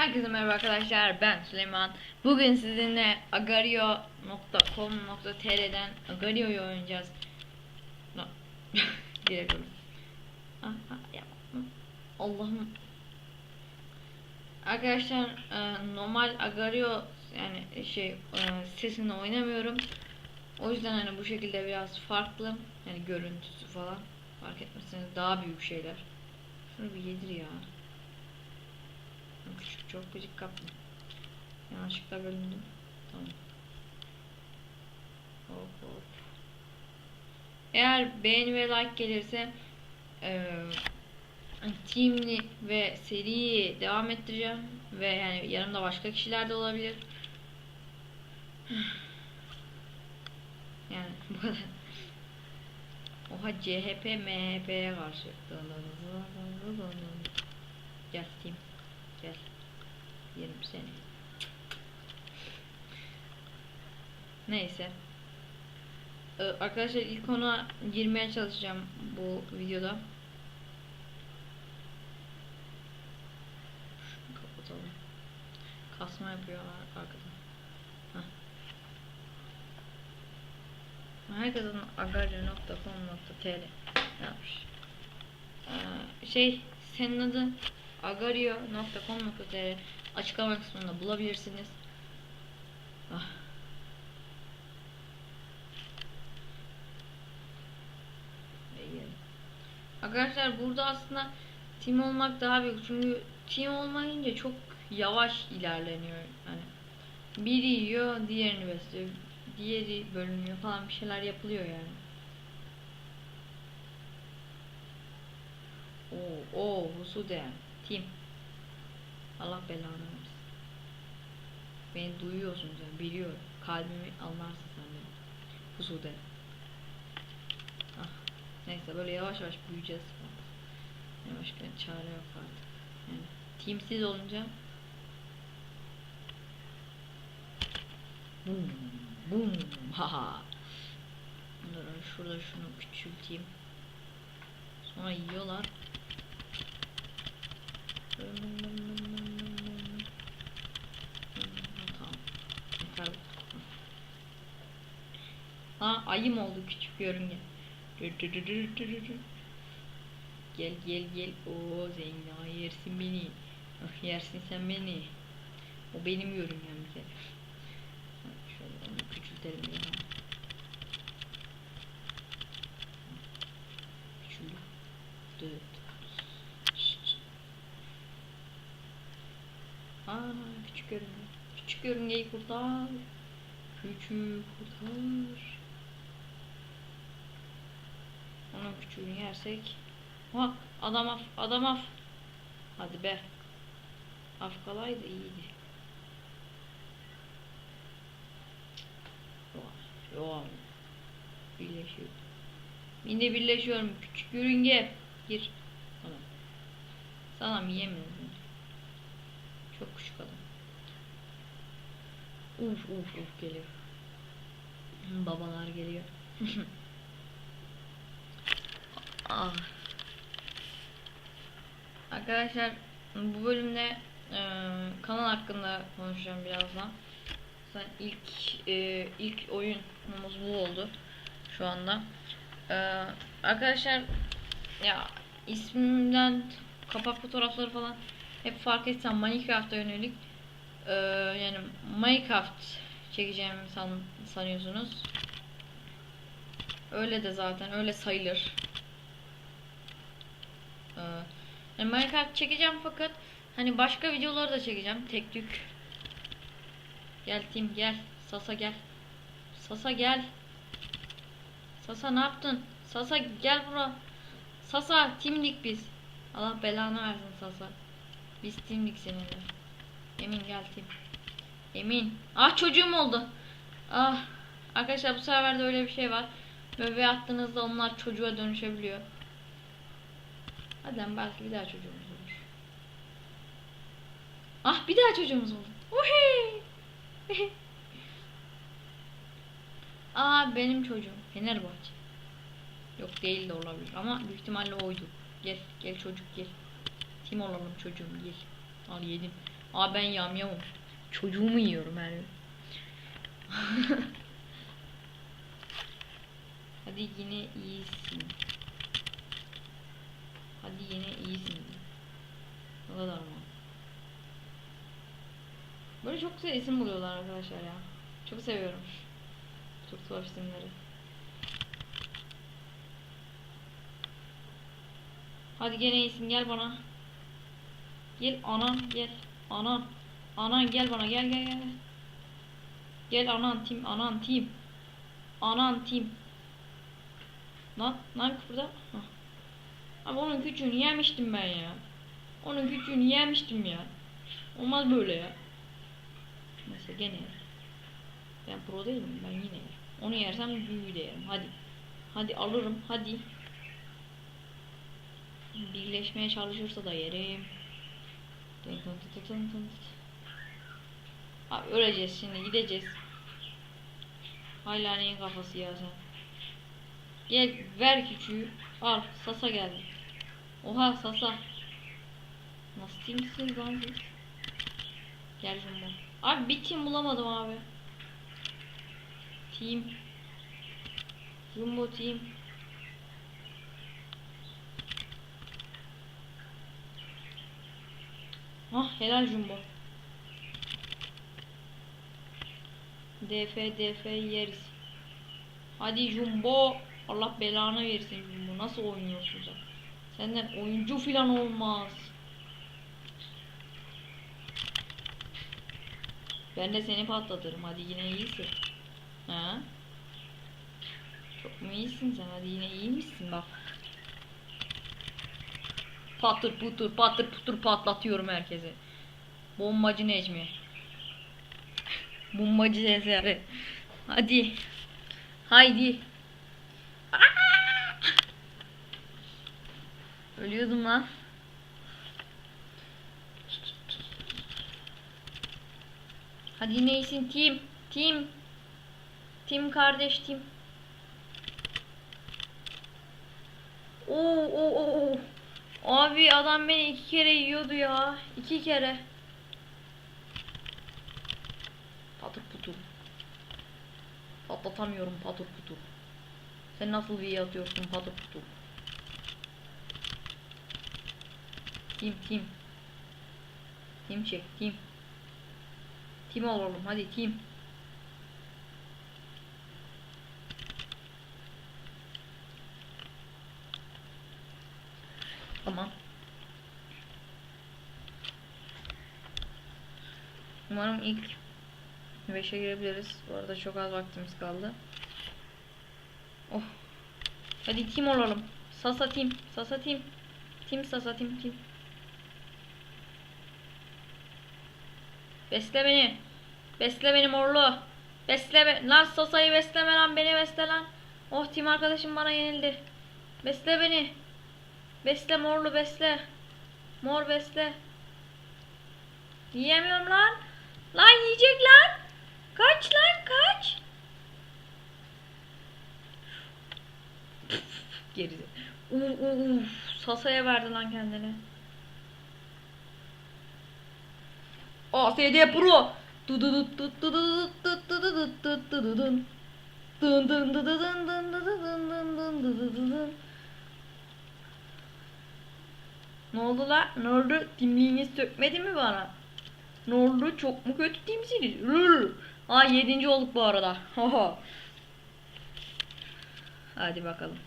Herkese merhaba arkadaşlar ben Süleyman. Bugün sizinle agario.com.tr'den Agario'yu oynayacağız. No. Direkt Aha, yapma. Allah'ım. Arkadaşlar e, normal Agario yani şey e, sitesinde oynamıyorum. O yüzden hani bu şekilde biraz farklı. Yani görüntüsü falan fark etmesiniz daha büyük şeyler. Şunu bir yedir ya. Küçük çok gıcık kapma. Yanlışlıkla bölündüm. Tamam. Hop hop. Eğer beğeni ve like gelirse eee teamli ve seriyi devam ettireceğim ve yani yanımda başka kişiler de olabilir. Yani bu kadar. Oha CHP MHP'ye karşı. Gel team. Yerim seni. Neyse. Ee, arkadaşlar ilk ona girmeye çalışacağım bu videoda. Şunu kapatalım. Kasma yapıyor ar- arkadan. Hah. Herkesin agario.com.tr ne yapmış? Ee, şey senin adın agario.com.tr açıklama kısmında bulabilirsiniz. Ah. Arkadaşlar burada aslında team olmak daha büyük çünkü team olmayınca çok yavaş ilerleniyor. Yani biri yiyor, diğerini besliyor, diğeri bölünüyor falan bir şeyler yapılıyor yani. Oo, oo, Husude. Team. Allah belanı versin. Beni duyuyorsun sen, biliyorum. Kalbimi anlarsın sen benim. Husude. Ah. Neyse böyle yavaş yavaş büyüyeceğiz. Yani başka çare yok artık. Yani teamsiz olunca Bum bum haha. Dur şurada şunu küçülteyim. Sonra yiyorlar. Tamam. Ha ayım oldu küçük yörünge. Gel gel gel. O Zeyna yersin beni. Ah yersin sen beni. O benim yörüngem bir kere. Şöyle onu küçültelim ya. Küçüldü. Şşt. Aa küçük yörünge. Küçük yörüngeyi kurtar. Küçük kurtar. Küçüğünü yersek. Ha adam af adam af. Hadi be. Af kalaydı iyiydi. Yok. Birleşiyor. Yine birleşiyorum. Küçük yörünge. Gir. Tamam. Sana mı yemiyorum? Çok küçük adam. Uf uf uf geliyor. Babalar geliyor. ah. Arkadaşlar bu bölümde e, kanal hakkında konuşacağım birazdan. Zaten ilk e, ilk oyunumuz bu oldu şu anda. E, arkadaşlar ya ismimden kapak fotoğrafları falan hep fark etsem Minecraft'a yönelik e, yani Minecraft çekeceğimi san, sanıyorsunuz. Öyle de zaten öyle sayılır. Ee, yani Minecraft çekeceğim fakat hani başka videoları da çekeceğim tek tük. Gel Tim gel. Sasa gel. Sasa gel. Sasa ne yaptın? Sasa gel bura. Sasa timdik biz. Allah belanı versin Sasa. Biz timdik seninle. Emin gel Tim. Emin. Ah çocuğum oldu. Ah. Arkadaşlar bu sefer de öyle bir şey var. Bebe attığınızda onlar çocuğa dönüşebiliyor. Hadi ama belki bir daha çocuğumuz olur. Ah bir daha çocuğumuz oldu. Uhey. Aa benim çocuğum. Fenerbahçe. Yok değil de olabilir ama büyük ihtimalle oydu. Gel gel çocuk gel. Tim olalım çocuğum gel. Al yedim. Aa ben yamyamım. Çocuğumu yiyorum her gün. Hadi yine iyisin. Hadi yine iyisin. O kadar mı? Böyle çok güzel isim buluyorlar arkadaşlar ya. Çok seviyorum. Çok tuhaf isimleri. Hadi gene isim gel bana. Gel anan gel. Anan. Anan gel bana gel gel gel. Gel anan tim anan tim. Anan tim. Lan lan burada. Hah. Ama onun küçüğünü yemiştim ben ya. Onun küçüğünü yemiştim ya. Olmaz böyle ya. Mesela gene. Ben pro değilim ben yine. Onu yersem büyüğü de yerim. Hadi. Hadi alırım hadi. Birleşmeye çalışırsa da yerim. Abi öleceğiz şimdi gideceğiz. Hala neyin kafası ya sen. Gel ver küçüğü. Al Sasa geldi. Oha Sasa. Nasıl teamsiniz lan siz? Gel Jumbo. Abi bir team bulamadım abi. Team. Jumbo team. Ah helal Jumbo. DF DF yeriz. Hadi Jumbo. Allah belanı versin Jumbo. Nasıl oynuyorsun sen? Senden oyuncu filan olmaz. Ben de seni patlatırım. Hadi yine iyisin. Ha? Çok mu iyisin sen? Hadi yine iyi misin bak. Patır putur patır putur patlatıyorum herkesi. Bombacı Necmi. Bombacı Sezer'i. Hadi. Haydi. Aa! Ölüyordum lan. Hadi neysin team. Team. Team kardeş team. Oo oo oo. Abi adam beni iki kere yiyordu ya. İki kere. Patır putur. Patlatamıyorum patır putur. Sen nasıl bir atıyorsun patır putur. Tim tim. Tim çek tim. Tim olalım hadi tim. Tamam. Umarım ilk 5'e girebiliriz. Bu arada çok az vaktimiz kaldı. Oh. Hadi tim olalım. Sasa tim. Sasa tim. Tim sasa tim tim. Besle beni. Besle beni morlu. Besle be lan Sasa'yı besleme lan beni besle lan. Oh tim arkadaşım bana yenildi. Besle beni. Besle morlu besle. Mor besle. Yiyemiyorum lan. Lan yiyecek lan. Kaç lan kaç. Geri. Uf uf Sasa'ya verdi lan kendini. ASD Pro. Ne oldu la? Ne oldu? Timliğini sökmedi mi bana? Ne oldu? Çok mu kötü timsiniz? Rır. Ha yedinci olduk bu arada. Hadi bakalım.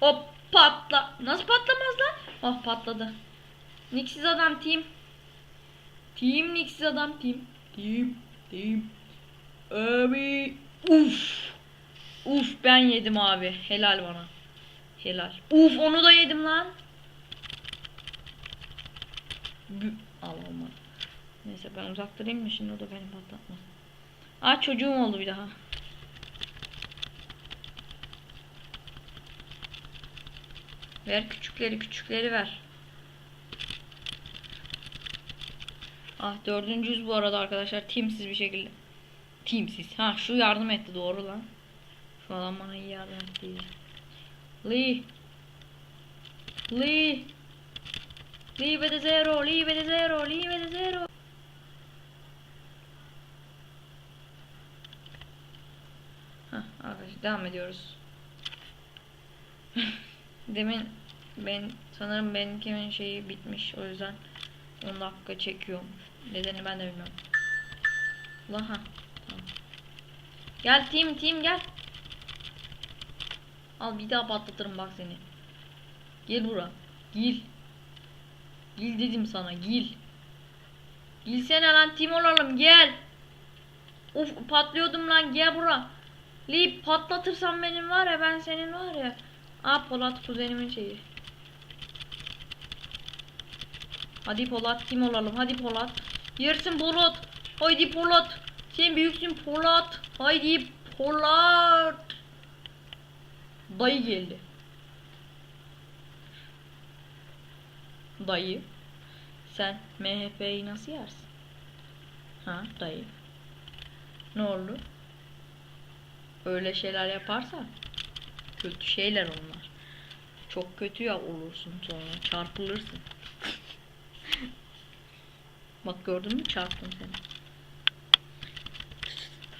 Hop patla. Nasıl patlamaz lan? Ah patladı. Niksiz adam team. Team Niksiz adam team. Team. Team. Abi. Uf. Uf ben yedim abi. Helal bana. Helal. Uf onu da yedim lan. Al olmadı. Neyse ben uzak durayım mı şimdi o da beni patlatmaz. Aa çocuğum oldu bir daha. Ver küçükleri küçükleri ver. Ah dördüncüyüz bu arada arkadaşlar. Teamsiz bir şekilde. Teamsiz. Ha şu yardım etti doğru lan. Şu adam bana iyi yardım etti. Lee. Lee. Leave it zero, leave it zero, leave it zero. Hah, arkadaşlar devam ediyoruz. Demin ben sanırım benimkimin şeyi bitmiş o yüzden 10 dakika çekiyorum. Nedeni ben de bilmiyorum. Ulan. Tamam. Gel team team gel. Al bir daha patlatırım bak seni. Gel bura. Gel. Gel dedim sana gel. Gelsene lan team olalım gel. Of patlıyordum lan gel bura. Li patlatırsan benim var ya ben senin var ya. Aa Polat kuzenimin şeyi. Hadi Polat kim olalım hadi Polat. Yersin Polat. Haydi Polat. Sen büyüksün Polat. Haydi Polat. Dayı geldi. Dayı. Sen MHP'yi nasıl yersin? Ha dayı. Ne oldu? Öyle şeyler yaparsa kötü şeyler onlar. Çok kötü ya olursun sonra çarpılırsın. Bak gördün mü çarptım seni.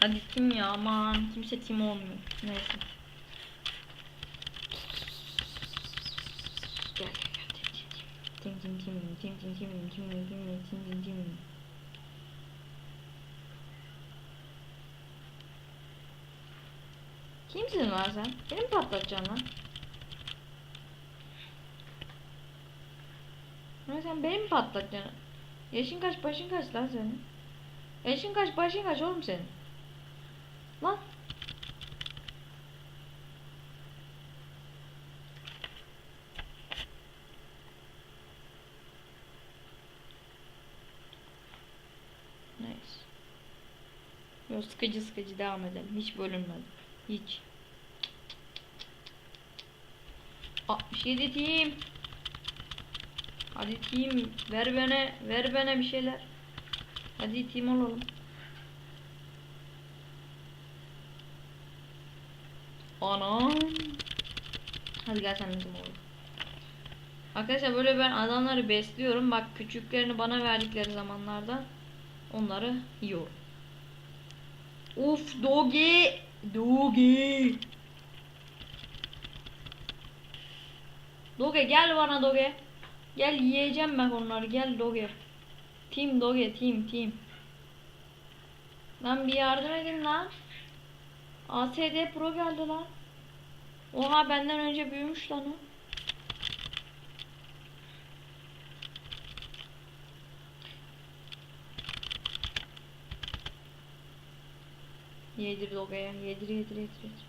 Hadi tim ya aman kimse tim olmuyor. Neyse. Gel gel gel tim tim tim tim tim tim tim tim tim tim tim tim tim Kimsin lan sen? Beni mi patlatacaksın lan? Lan sen beni mi patlatacaksın? Yaşın kaç başın kaç lan senin? Yaşın kaç başın kaç oğlum senin? Lan. Neyse. Yo sıkıcı sıkıcı devam edelim. Hiç bölünmedi. Hiç. 67 team. Hadi team ver bana ver bana bir şeyler. Hadi team olalım. Anam. Hadi gel sen bizim olalım. Arkadaşlar böyle ben adamları besliyorum. Bak küçüklerini bana verdikleri zamanlarda onları yiyorum. Uf dogi. Dogi. Doge gel bana Doge. Gel yiyeceğim ben onları. Gel Doge. Team Doge team team. Lan bir yardım edin lan. ASD Pro geldi lan. Oha benden önce büyümüş lan o. Yedir Doge'ye. Yedir yedir yedir. yedir.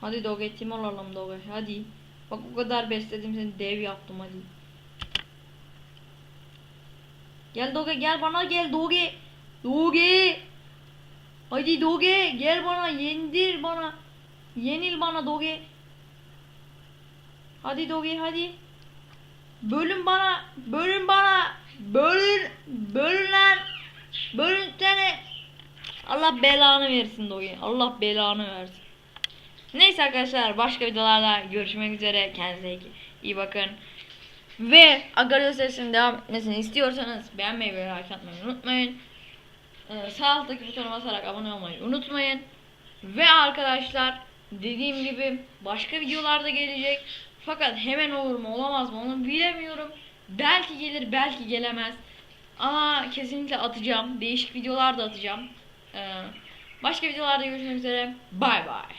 Hadi Doge tim olalım Doge. Hadi. Bak o kadar besledim seni dev yaptım hadi. Gel Doge gel bana gel Doge. Doge. Hadi Doge gel bana yendir bana. Yenil bana Doge. Hadi Doge hadi. Bölün bana. Bölün bana. Bölün. Bölün lan. Bölün seni. Allah belanı versin Doge. Allah belanı versin. Neyse arkadaşlar başka videolarda görüşmek üzere. Kendinize iyi- bakın. Ve Agario serisinin devam etmesini istiyorsanız beğenmeyi ve like atmayı unutmayın. Ee, sağ alttaki butona basarak abone olmayı unutmayın. Ve arkadaşlar dediğim gibi başka videolarda gelecek. Fakat hemen olur mu olamaz mı onu bilemiyorum. Belki gelir belki gelemez. Ama kesinlikle atacağım. Değişik videolar da atacağım. Ee, başka videolarda görüşmek üzere. Bay bay.